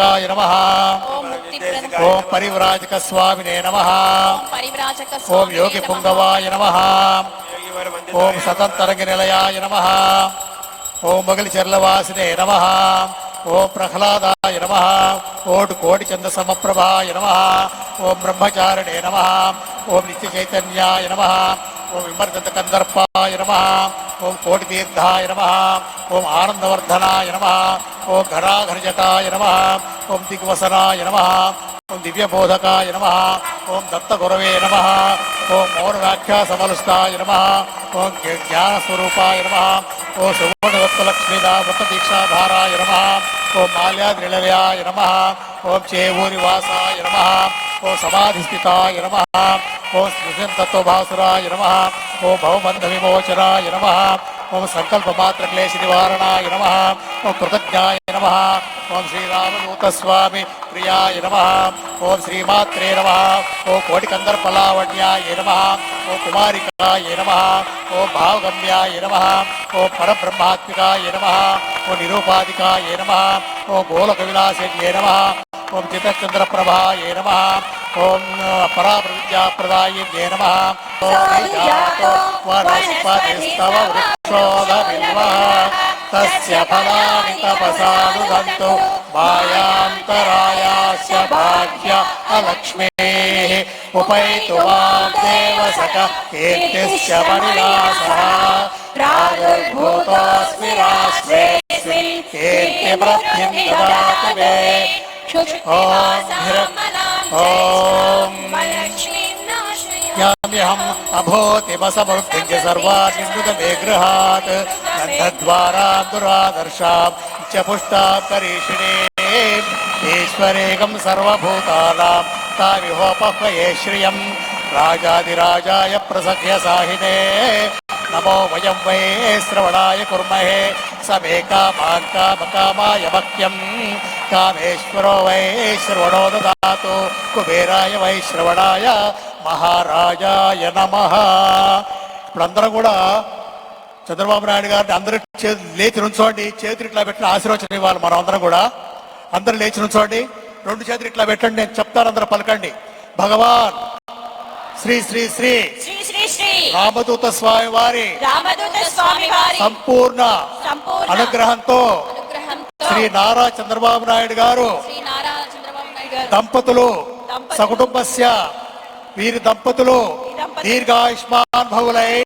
ముక్తిప్రదాయకాయ నమ. ఓం పరివ్రాజక స్వామినే నమ. ఓం యోగి. పుంగవాయ నమ. ఓం సతంతరంగ నిలయాయ నమ. ఓం మొగలి చెర్లవాసినే నమ. ఓం ప్రహ్లాదాయ నమ. ఓటు కోటి చంద సమప్రభాయ నమ. ఓం బ్రహ్మచారిణే నమ. ఓం నిత్య చైతన్యాయ నమ. ఓం విమర్దంత కందర్పాయ నమ ఓం కోటి తీర్థాయ నమ ఓం ఆనందవర్ధనాయ నమ ఓం ఘరాఘరజటాయ నమ ఓం దిగ్వసనాయ నమ ఓం దివ్యబోధకాయ నమ ఓం దత్తగురవే నమ ఓం మౌనవ్యాఖ్యాసమలుస్తాయ నమ ఓం జ్ఞానస్వరూపాయ నమ ఓం సువర్ణదత్తలక్ష్మీదా వృత్తదీక్షాధారాయ నమ ఓం మాల్యాద్రిళవ్యాయ నమ ఓం చేవూరివాసాయ నమ ఓ సమాధిస్థితాయ నమ ఓ స్మృశంతత్వభాసురాయ నమ ఓ భవబంధ విమోచనాయ నమ ఓం సంకల్పమాత్ర క్లేశ నివారణాయ నమ ఓం కృతజ్ఞాయ నమ ఓం శ్రీరామదూతస్వామి ప్రియాయ నమ ఓం శ్రీమాత్రే నమ ఓ కోటికందర్పలావణ్యాయ నమ ఓ కుమారికాయ నమ ఓ భావగమ్యాయ నమ ఓ పరబ్రహ్మాత్మికాయ నమ ఓ నిరూపాధికాయ నమ ఓ గోలక విలాసే నమ ఓం చితచంద్రప్రభాయ నమ. ఓం పరాప్రవిద్యాప్రదాయ నమ. ఓం జాతో వనస్పతిస్తవ వృక్షోదవిల్వః తస్య ఫలాని తపసానుదంతు మాయాంతరాయాస్య భాగ్య అలక్ష్మే. ఉపైతు మాం దేవసక కీర్తిస్య మణినాసః ప్రాదుర్భూతోऽస్మి రాష్ట్రే కీర్తివృద్ధిం దదాతు మే. याम्यहम् अभोतिव समृद्धिञ्च सर्वानिर्मृतमे गृहात् गन्धद्वारां दुरादर्शां च पुष्टां करीषिणे ईश्वरेकं सर्वभूतानां ताविहोपह्वये श्रियं राजाधिराजाय प्रसख्य साहिते नमो वयं वै श्रवणाय कुर्महे समे कामाङ्कामकामाय भक्त्यम् कामेश्वरो वै श्रवणो ददातु కుబేరాయ వై శ్రవణాయ మహారాజాయ నమ ఇప్పుడందరూ కూడా చంద్రబాబు నాయుడు గారిని అందరూ చే- లేచి నుంచోండి చేతులు ఇట్లా పెట్టిన ఆశీర్వచనం ఇవ్వాలి మనం అందరం కూడా అందరూ లేచి నుంచోండి రెండు చేతులు ఇట్లా పెట్టండి నేను చెప్తాను అందరూ పలకండి భగవాన్ శ్రీ శ్రీ శ్రీ శ్రీ శ్రీ శ్రీ రామదూత స్వామి వారి రామదూత స్వామి వారి సంపూర్ణ సంపూర్ణ అనుగ్రహంతో అనుగ్రహంతో శ్రీ నారా చంద్రబాబు నాయుడు గారు దంపతులు సకుటుంబస్య వీరి దంపతులు దంపతులు. దీర్ఘాయుష్మాన్ భవులై